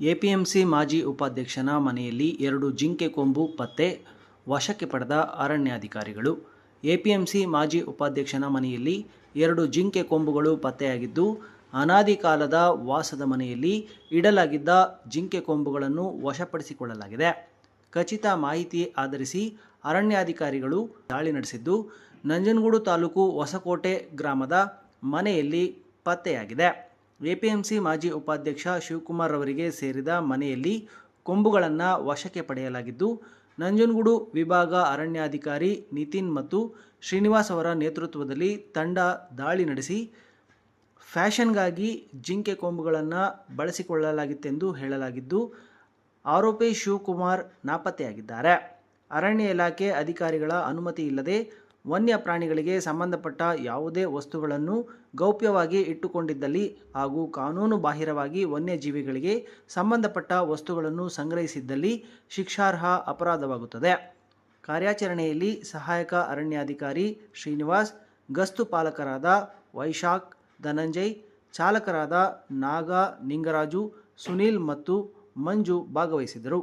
APMC ಮಾಜಿ ಉಪಾಧ್ಯಕ್ಷನ ಮನೆಯಲ್ಲಿ ಎರಡು ಜಿಂಕೆ ಕೊಂಬು ಪತ್ತೆ, ವಶಕ್ಕೆ ಪಡೆದ ಅರಣ್ಯಾಧಿಕಾರಿಗಳು. ಎಪಿಎಂಸಿ ಮಾಜಿ ಉಪಾಧ್ಯಕ್ಷನ ಮನೆಯಲ್ಲಿ ಎರಡು ಜಿಂಕೆ ಕೊಂಬುಗಳು ಪತ್ತೆಯಾಗಿದ್ದು, ಅನಾದಿ ಕಾಲದ ವಾಸದ ಮನೆಯಲ್ಲಿ ಇಡಲಾಗಿದ್ದ ಜಿಂಕೆ ಕೊಂಬುಗಳನ್ನು ವಶಪಡಿಸಿಕೊಳ್ಳಲಾಗಿದೆ. ಖಚಿತ ಮಾಹಿತಿ ಆಧರಿಸಿ ಅರಣ್ಯಾಧಿಕಾರಿಗಳು ದಾಳಿ ನಡೆಸಿದ್ದು, ನಂಜನಗೂಡು ತಾಲೂಕು ಹೊಸಕೋಟೆ ಗ್ರಾಮದ ಮನೆಯಲ್ಲಿ ಪತ್ತೆಯಾಗಿದೆ. ಎಪಿಎಂಸಿ ಮಾಜಿ ಉಪಾಧ್ಯಕ್ಷ ಶಿವಕುಮಾರ್ ಅವರಿಗೆ ಸೇರಿದ ಮನೆಯಲ್ಲಿ ಕೊಂಬುಗಳನ್ನು ವಶಕ್ಕೆ ಪಡೆಯಲಾಗಿದ್ದು, ನಂಜನಗೂಡು ವಿಭಾಗ ಅರಣ್ಯಾಧಿಕಾರಿ ನಿತಿನ್ ಮತ್ತು ಶ್ರೀನಿವಾಸ್ ಅವರ ನೇತೃತ್ವದಲ್ಲಿ ತಂಡ ದಾಳಿ ನಡೆಸಿ, ಫ್ಯಾಷನ್ಗಾಗಿ ಜಿಂಕೆ ಕೊಂಬುಗಳನ್ನು ಬಳಸಿಕೊಳ್ಳಲಾಗಿತ್ತೆಂದು ಹೇಳಲಾಗಿದ್ದು, ಆರೋಪಿ ಶಿವಕುಮಾರ್ ನಾಪತ್ತೆಯಾಗಿದ್ದಾರೆ. ಅರಣ್ಯ ಇಲಾಖೆ ಅಧಿಕಾರಿಗಳ ಅನುಮತಿ ಇಲ್ಲದೆ ವನ್ಯ ಪ್ರಾಣಿಗಳಿಗೆ ಸಂಬಂಧಪಟ್ಟ ಯಾವುದೇ ವಸ್ತುಗಳನ್ನು ಗೌಪ್ಯವಾಗಿ ಇಟ್ಟುಕೊಂಡಿದ್ದಲ್ಲಿ ಹಾಗೂ ಕಾನೂನು ಬಾಹಿರವಾಗಿ ವನ್ಯಜೀವಿಗಳಿಗೆ ಸಂಬಂಧಪಟ್ಟ ವಸ್ತುಗಳನ್ನು ಸಂಗ್ರಹಿಸಿದ್ದಲ್ಲಿ ಶಿಕ್ಷಾರ್ಹ ಅಪರಾಧವಾಗುತ್ತದೆ. ಕಾರ್ಯಾಚರಣೆಯಲ್ಲಿ ಸಹಾಯಕ ಅರಣ್ಯಾಧಿಕಾರಿ ಶ್ರೀನಿವಾಸ್, ಗಸ್ತು ಪಾಲಕರಾದ ವೈಶಾಖ್, ಧನಂಜಯ್, ಚಾಲಕರಾದ ನಾಗ, ನಿಂಗರಾಜು, ಸುನೀಲ್ ಮತ್ತು ಮಂಜು ಭಾಗವಹಿಸಿದರು